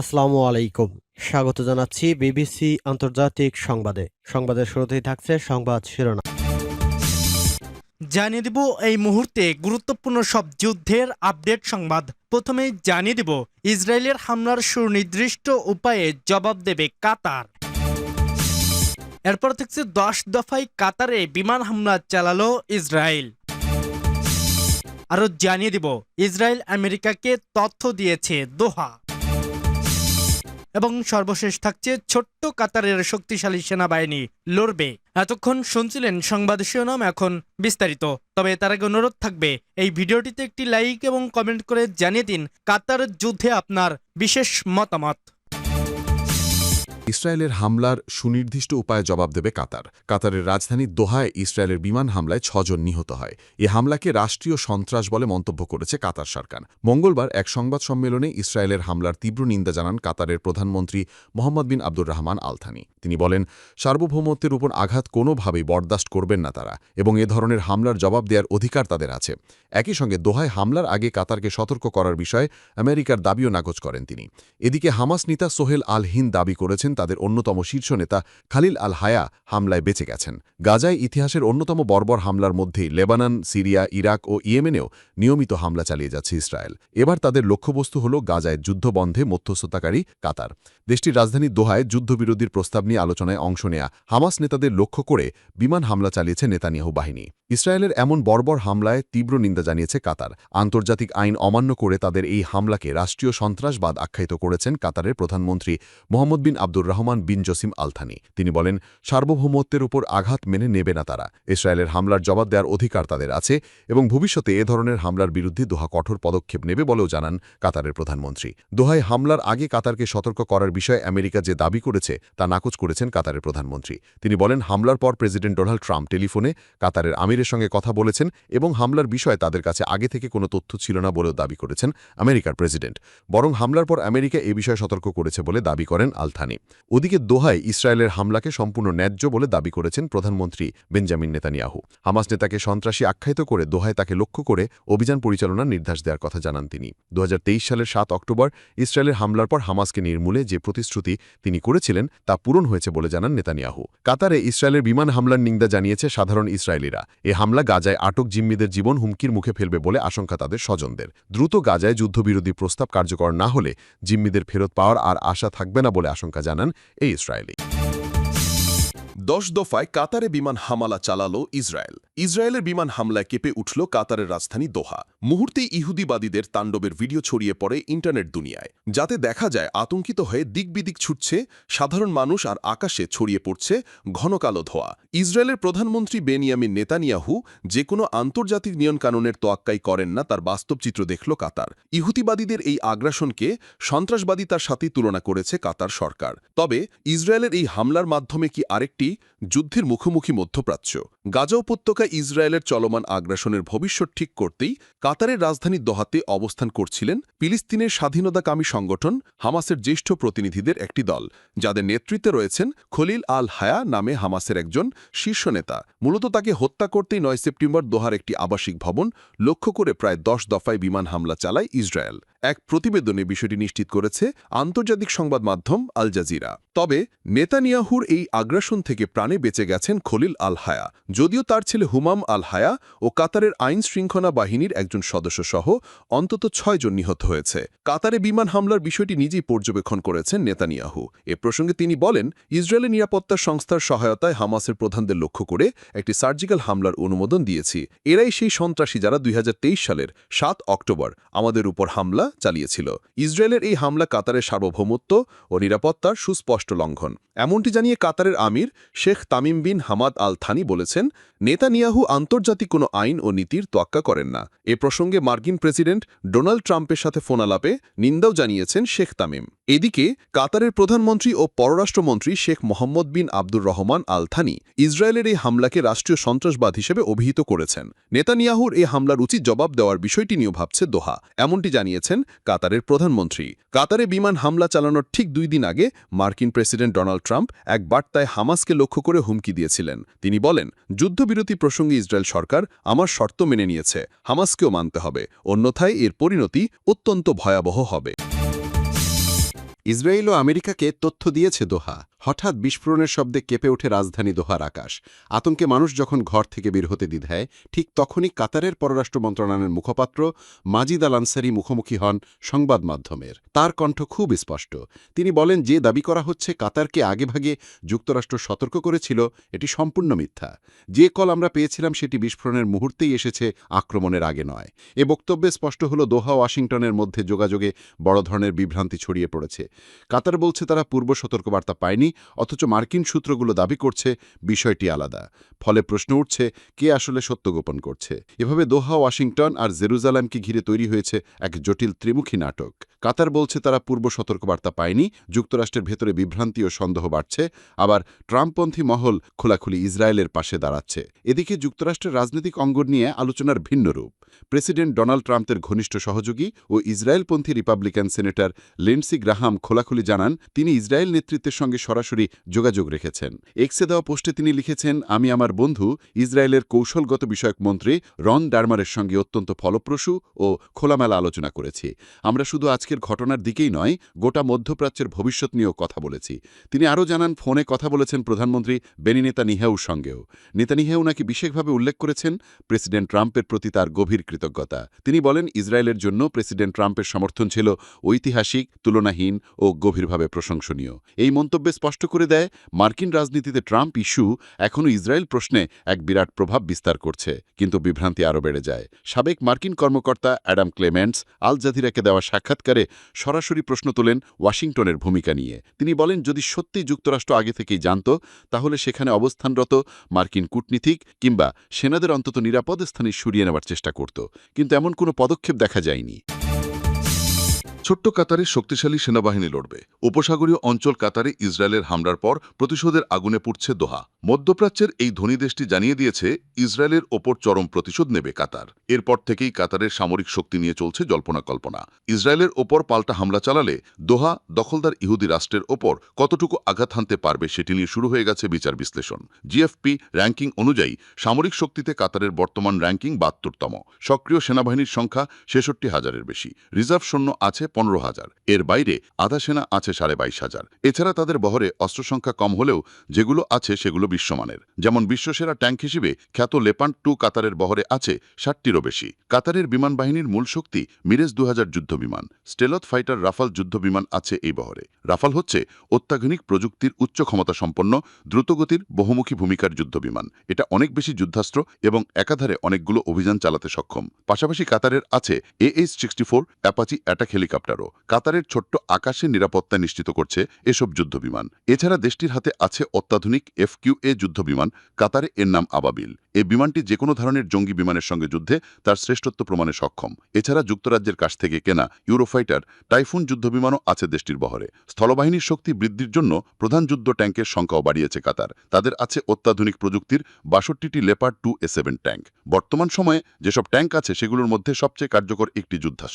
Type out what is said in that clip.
আসসালামু আলাইকুম। স্বাগত জানাচ্ছি বিবিসি আন্তর্জাতিক সংবাদে। সংবাদের শুরুতেই থাকছে সংবাদ শিরোনাম। জানিয়ে দেব এই মুহূর্তে গুরুত্বপূর্ণ সব যুদ্ধের আপডেট সংবাদ। প্রথমেই জানিয়ে দেব, ইসরায়েলের হামলার সুনির্দিষ্ট উপায়ে জবাব দেবে কাতার। এরপর থাকছে দশ দফায় কাতারে বিমান হামলা চালালো ইসরায়েল। আরও জানিয়ে দিব, ইসরায়েল আমেরিকাকে তথ্য দিয়েছে দোহা। এবং সর্বশেষ থাকছে ছোট্ট কাতারের শক্তিশালী সেনাবাহিনী লড়বে। এতক্ষণ শুনছিলেন সংবাদ শিরোনাম এখন বিস্তারিত। তবে তার আগে অনুরোধ থাকবে, এই ভিডিওটিতে একটি লাইক এবং কমেন্ট করে জানিয়ে দিন কাতার যুদ্ধে আপনার বিশেষ মতামত। ইসরায়েলের হামলার সুনির্দিষ্ট উপায়ে জবাব দেবে কাতার। কাতারের রাজধানী দোহায় ইসরায়েলের বিমান হামলায় ছজন নিহত হয়। এ হামলাকে রাষ্ট্রীয় সন্ত্রাস বলে মন্তব্য করেছে কাতার সরকার। মঙ্গলবার এক সংবাদ সম্মেলনে ইসরায়েলের হামলার তীব্র নিন্দা জানান কাতারের প্রধানমন্ত্রী Mohammed bin Abdur Rahman Al Thani. তিনি বলেন, সার্বভৌমত্বের উপর আঘাত কোনোভাবেই বরদাস্ত করবেন না তারা এবং এ ধরনের হামলার জবাব দেওয়ার অধিকার তাদের আছে। একই সঙ্গে দোহায় হামলার আগে কাতারকে সতর্ক করার বিষয়ে আমেরিকার দাবিও নাকচ করেন তিনি। এদিকে হামাস নেতা সোহেল আল হিন্দ দাবি করেছেন তাদের অন্যতম শীর্ষ নেতা খালিল আল হায়া হামলায় বেঁচে গেছেন। গাজায় ইতিহাসের অন্যতম বর্বর হামলার মধ্যেই লেবানন, সিরিয়া, ইরাক ও ইয়েমেনেও নিয়মিত হামলা চালিয়ে যাচ্ছে ইসরায়েল। এবার তাদের লক্ষ্যবস্তু হল গাজায় যুদ্ধবন্ধে মধ্যস্থতাকারী কাতার। দেশটির রাজধানী দোহায় যুদ্ধবিরোধীর প্রস্তাব নিয়ে আলোচনায় অংশ নেয়া হামাস নেতাদের লক্ষ্য করে বিমান হামলা চালিয়েছে নেতানিয়াহু বাহিনী। ইসরায়েলের এমন বর্বর হামলায় তীব্র নিন্দা জানিয়েছে কাতার। আন্তর্জাতিক আইন অমান্য করে তাদের এই হামলাকে রাষ্ট্রীয় সন্ত্রাসবাদ আখ্যায়িত করেছেন কাতারের প্রধানমন্ত্রী Mohammed bin Abdur Rahman bin Jassim Al Thani. তিনি বলেন, সার্বভৌমত্বের উপর আঘাত মেনে নেবে না তারা। ইসরায়েলের হামলার জবাব দেওয়ার অধিকার তাদের আছে এবং ভবিষ্যতে এ ধরনের হামলার বিরুদ্ধে দোহা কঠোর পদক্ষেপ নেবে বলেও জানান কাতারের প্রধানমন্ত্রী। দোহায় হামলার আগে কাতারকে সতর্ক করার বিষয়ে আমেরিকা যে দাবি করেছে তা নাকচ করেছেন কাতারের প্রধানমন্ত্রী। তিনি বলেন, হামলার পর প্রেসিডেন্ট ডোনাল্ড ট্রাম্প টেলিফোনে কাতারের আমিরের সঙ্গে কথা বলেছেন এবং হামলার বিষয়ে তাদের কাছে আগে থেকে কোনো তথ্য ছিল না বলেও দাবি করেছেন আমেরিকার প্রেসিডেন্ট। বরং হামলার পর আমেরিকা এ বিষয়ে সতর্ক করেছে বলে দাবি করেন আলথানি। ওদিকে দোহায় ইসরায়েলের হামলাকে সম্পূর্ণ ন্যায্য বলে দাবি করেছেন প্রধানমন্ত্রী বেঞ্জামিন নেতানিয়াহু। হামাস নেতাকে সন্ত্রাসী আখ্যায়িত করে দোহায় তাকে লক্ষ্য করে অভিযান পরিচালনার নির্দেশ দেওয়ার কথা জানান তিনি। দু হাজার তেইশ সালের সাত অক্টোবর ইসরায়েলের হামলার পর হামাসকে নির্মূলে যে প্রতিশ্রুতি তিনি করেছিলেন তা পূরণ হয়েছে বলে জানান নেতানিয়াহু। কাতারে ইসরায়েলের বিমান হামলার নিন্দা জানিয়েছে সাধারণ ইসরায়েলিরা। এ হামলা গাজায় আটক জিম্মিদের জীবন হুমকির মুখে ফেলবে বলে আশঙ্কা তাদের স্বজনদের। দ্রুত গাজায় যুদ্ধবিরোধী প্রস্তাব কার্যকর না হলে জিম্মিদের ফেরত পাওয়ার আর আশা থাকবে না বলে আশঙ্কা জানান এই ইসরায়েলি। দশ দফায় কাতারে বিমান হামলা চালালো ইসরায়েল। ইসরায়েলের বিমান হামলায় কেঁপে উঠল কাতারের রাজধানী দোহা। মুহূর্তে ইহুদিবাদীদের তাণ্ডবের ভিডিও ছড়িয়ে পড়ে ইন্টারনেট দুনিয়ায়, যাতে দেখা যায় আতঙ্কিত হয়ে দিকবিদিক ছুটছে, সাধারণ মানুষ আর আকাশে ছড়িয়ে পড়ছে ঘন কালো ধোয়া। ইসরায়েলের প্রধানমন্ত্রী বেনিয়ামিন নেতানিয়াহু যে কোনো আন্তর্জাতিক নিয়মকানুনের তোয়াক্কাই করেন না তার বাস্তব চিত্র দেখল কাতার। ইহুদিবাদীদের এই আগ্রাসনকে সন্ত্রাসবাদী তার সাথে তুলনা করেছে কাতার সরকার। তবে ইসরায়েলের এই হামলার মাধ্যমে কি আরেকটি যুদ্ধের মুখোমুখি মধ্যপ্রাচ্য? গাজা উপত্যকায় ইসরায়েলের চলমান আগ্রাসনের ভবিষ্যৎ ঠিক করতেই কাতারের রাজধানী দোহাতে অবস্থান করছিলেন ফিলিস্তিনের স্বাধীনতাকামী সংগঠন হামাসের জ্যেষ্ঠ প্রতিনিধিদের একটি দল, যাদের নেতৃত্বে রয়েছেন খলিল আল হায়া নামে হামাসের একজন শীর্ষ নেতা। মূলত তাকে হত্যা করতেই নয় সেপ্টেম্বর দোহার একটি আবাসিক ভবন লক্ষ্য করে প্রায় দশ দফায় বিমান হামলা চালায় ইসরায়েল। এক প্রতিবেদনে বিষয়টি নিশ্চিত করেছে আন্তর্জাতিক সংবাদ মাধ্যম আল জাজিরা। তবে নেতানিয়াহুর এই আগ্রাসন থেকে প্রাণে বেঁচে গেছেন খলিল আল হায়া। যদিও তার ছেলে হুমাম আল হায়া ও কাতারের আইন শৃঙ্খলা বাহিনীর একজন সদস্য সহ অন্তত ছয়জন নিহত হয়েছে। কাতারে বিমান হামলার বিষয়টি নিজেই পর্যবেক্ষণ করেছেন নেতানিয়াহু। এ প্রসঙ্গে তিনি বলেন, ইসরায়েলের নিরাপত্তা সংস্থার সহায়তায় হামাসের প্রধানদের লক্ষ্য করে একটি সার্জিক্যাল হামলার অনুমোদন দিয়েছি। এরাই সেই সন্ত্রাসী যারা দুই হাজার তেইশ সালের সাত অক্টোবর আমাদের উপর হামলা চালিয়েছিল। ইসরায়েলের এই হামলা কাতারের সার্বভৌমত্ব ও নিরাপত্তার সুস্পষ্ট লঙ্ঘন। এমনটি জানিয়ে কাতারের আমির Sheikh Tamim bin Hamad Al Thani বলেছেন, নেতানিয়াহু আন্তর্জাতিক কোনো আইন ও নীতির তোয়াক্কা করেন না। এ প্রসঙ্গে মার্কিন প্রেসিডেন্ট ডোনাল্ড ট্রাম্পের সাথে ফোনালাপে নিন্দাও জানিয়েছেন শেখ তামিম। এদিকে, কাতারের প্রধানমন্ত্রী ও পররাষ্ট্রমন্ত্রী Sheikh Mohammed bin Abdur Rahman Al Thani ইসরায়েলের এই হামলাকে রাষ্ট্রীয় সন্ত্রাসবাদ হিসেবে অভিহিত করেছেন। নেতানিয়াহুর এই হামলার উচিত জবাব দেওয়ার বিষয়টি নিয়েও ভাবছে দোহা। এমনটি জানিয়েছেন কাতারের প্রধানমন্ত্রী। কাতারে বিমান হামলা চালানোর ঠিক দুই দিন আগে মার্কিন প্রেসিডেন্ট ডোনাল্ড ট্রাম্প এক বার্তায় হামাসকে লক্ষ্য করে হুমকি দিয়েছিলেন। তিনি বলেন, যুদ্ধবিরতি প্রসঙ্গে ইসরায়েল সরকার আমার শর্ত মেনে নিয়েছে। হামাসকেও মানতে হবে। অন্যথায় এর পরিণতি অত্যন্ত ভয়াবহ হবে। ইসরায়েল ও আমেরিকাকে তথ্য দিয়েছে দোহা। হঠাৎ বিস্ফোরণের শব্দে কেঁপে ওঠে রাজধানী দোহার আকাশ। আতঙ্কে মানুষ যখন ঘর থেকে বের হতে দ্বিধায়, ঠিক তখনই কাতারের পররাষ্ট্র মন্ত্রণালয়ের মুখপাত্র মাজিদ আল আনসারি মুখোমুখি হন সংবাদ মাধ্যমের। তার কণ্ঠ খুব স্পষ্ট। তিনি বলেন, যে দাবি করা হচ্ছে কাতারকে আগেভাগে যুক্তরাষ্ট্র সতর্ক করেছিল, এটি সম্পূর্ণ মিথ্যা। যে কল আমরা পেয়েছিলাম সেটি বিস্ফোরণের মুহূর্তেই এসেছে আক্রমণের আগে নয়। এ বক্তব্যে স্পষ্ট হল, দোহা ওয়াশিংটনের মধ্যে যোগাযোগে বড় ধরনের বিভ্রান্তি ছড়িয়ে পড়েছে। কাতার বলছে তারা পূর্ব সতর্কবার্তা পায়নি, অথচ মার্কিন সূত্রগুলো দাবি করছে বিষয়টি আলাদা। ফলে প্রশ্ন উঠছে, কে আসলে সত্য গোপন করছে? এভাবে দোহা, ওয়াশিংটন আর জেরুজালামকে ঘিরে তৈরি হয়েছে এক জটিল ত্রিমুখী নাটক। কাতার বলছে তারা পূর্ব সতর্কবার্তা পায়নি, যুক্তরাষ্ট্রের ভেতরে বিভ্রান্তি ও সন্দেহ বাড়ছে, আবার ট্রাম্পপন্থী মহল খোলাখুলি ইসরায়েলের পাশে দাঁড়াচ্ছে। এদিকে যুক্তরাষ্ট্রের রাজনৈতিক অঙ্গন নিয়ে আলোচনার ভিন্ন রূপ। প্রেসিডেন্ট ডোনাল্ড ট্রাম্পের ঘনিষ্ঠ সহযোগী ও ইসরায়েলপন্থী রিপাবলিকান সেনেটর লিন্ডসি গ্রাহাম খোলাখুলি জানান, তিনি ইসরায়েল নেতৃত্বের সঙ্গে সরাসরি যোগাযোগ রেখেছেন। এক্সে দেওয়া পোস্টে তিনি লিখেছেন, আমি আমার বন্ধু, ইসরায়েলের কৌশলগত বিষয়ক মন্ত্রী রন ডারমারের সঙ্গে অত্যন্ত ফলপ্রসূ ও খোলামেলা আলোচনা করেছি। আমরা শুধু আজকের ঘটনার দিকেই নয়, গোটা মধ্যপ্রাচ্যের ভবিষ্যৎ নিয়েও কথা বলেছি। তিনি আরও জানান, ফোনে কথা বলেছেন প্রধানমন্ত্রী বেনি নেতানিয়াহুর সঙ্গেও। নেতানিয়াহু নাকি বিশেষভাবে উল্লেখ করেছেন, প্রেসিডেন্ট ট্রাম্পের প্রতি তার গভীর কৃতজ্ঞতা। তিনি বলেন, ইসরায়েলের জন্য প্রেসিডেন্ট ট্রাম্পের সমর্থন ছিল ঐতিহাসিক, তুলনাহীন ও গভীরভাবে প্রশংসনীয়। এই মন্তব্যে স্পষ্ট করে দেয়, মার্কিন রাজনীতিতে ট্রাম্প ইস্যু এখনও ইসরায়েল প্রশ্নে এক বিরাট প্রভাব বিস্তার করছে, কিন্তু বিভ্রান্তি আরও বেড়ে যায়। সাবেক মার্কিন কর্মকর্তা অ্যাডাম ক্লেমেন্টস আল জাজিরাকে দেওয়া সাক্ষাৎকারে সরাসরি প্রশ্ন তোলেন ওয়াশিংটনের ভূমিকা নিয়ে। তিনি বলেন, যদি সত্যি যুক্তরাষ্ট্র আগে থেকেই জানত, তাহলে সেখানে অবস্থানরত মার্কিন কূটনীতিক কিংবা সেনাদের অন্তত নিরাপদ স্থানে সরিয়ে নেওয়ার চেষ্টা করত। কিন্তু এমন কোনো পদক্ষেপ দেখা যায়নি। ছোট্ট কাতারে শক্তিশালী সেনাবাহিনী লড়বে। উপসাগরীয় অঞ্চল কাতারে ইসরায়েলের হামলার পর প্রতিশোধের আগুনে পুড়ছে দোহা। মধ্যপ্রাচ্যের এই ধনী দেশটি জানিয়ে দিয়েছে, ইসরায়েলের ওপর চরম প্রতিশোধ নেবে কাতার। এরপর থেকেই কাতারের সামরিক শক্তি নিয়ে চলছে জল্পনা কল্পনা। ইসরায়েলের ওপর পাল্টা হামলা চালালে দোহা দখলদার ইহুদি রাষ্ট্রের ওপর কতটুকু আঘাত হানতে পারবে সেটি নিয়ে শুরু হয়ে গেছে বিচার বিশ্লেষণ। জিএফপি র্যাঙ্কিং অনুযায়ী সামরিক শক্তিতে কাতারের বর্তমান র্যাঙ্কিং বাহাত্তরতম। সক্রিয় সেনাবাহিনীর সংখ্যা ছেষট্টি হাজারের বেশি। রিজার্ভ সৈন্য আছে পনেরো হাজার। এর বাইরে আধা সেনা আছে সাড়ে বাইশ হাজার। এছাড়া তাদের বহরে অস্ত্র সংখ্যা কম হলেও যেগুলো আছে সেগুলো বিশ্বমানের। যেমন বিশ্বসেরা ট্যাঙ্ক হিসেবে খ্যাত লেপান টু কাতারের বহরে আছে ষাটটিরও বেশি। কাতারের বিমান বাহিনীর মূল শক্তি মিরেজ দু হাজার যুদ্ধবিমান স্টেলত ফাইটার রাফাল যুদ্ধবিমান আছে এই বহরে। রাফাল হচ্ছে অত্যাধুনিক প্রযুক্তির উচ্চ ক্ষমতা সম্পন্ন, দ্রুতগতির বহুমুখী ভূমিকার যুদ্ধবিমান এটা অনেক বেশি যুদ্ধাস্ত্র এবং একাধারে অনেকগুলো অভিযান চালাতে সক্ষম। পাশাপাশি কাতারের আছে AH sixty four Apache attack হেলিকপ্টারও কাতারের ছোট্ট আকাশের নিরাপত্তা নিশ্চিত করছে এসব যুদ্ধবিমান। এছাড়া দেশটির হাতে আছে অত্যাধুনিক এফকিউএ যুদ্ধবিমান, কাতারে এর নাম আবাবিল। এই বিমানটি যে কোনো ধরনের জঙ্গি বিমানের সঙ্গে যুদ্ধে তার শ্রেষ্ঠত্ব প্রমাণে সক্ষম। এছাড়া যুক্তরাজ্যের কাছ থেকে কেনা ইউরোফাইটার, টাইফুন যুদ্ধবিমানও আছে দেশটির বহরে। স্থলবাহিনীর শক্তি বৃদ্ধির জন্য প্রধান যুদ্ধ ট্যাঙ্কের সংখ্যাও বাড়িয়েছে কাতার। তাদের আছে অত্যাধুনিক প্রযুক্তির বাষট্টিটি Leopard two A seven tank বর্তমান সময়ে যেসব ট্যাঙ্ক আছে সেগুলোর মধ্যে সবচেয়ে কার্যকর একটি যুদ্ধাস্ত্র।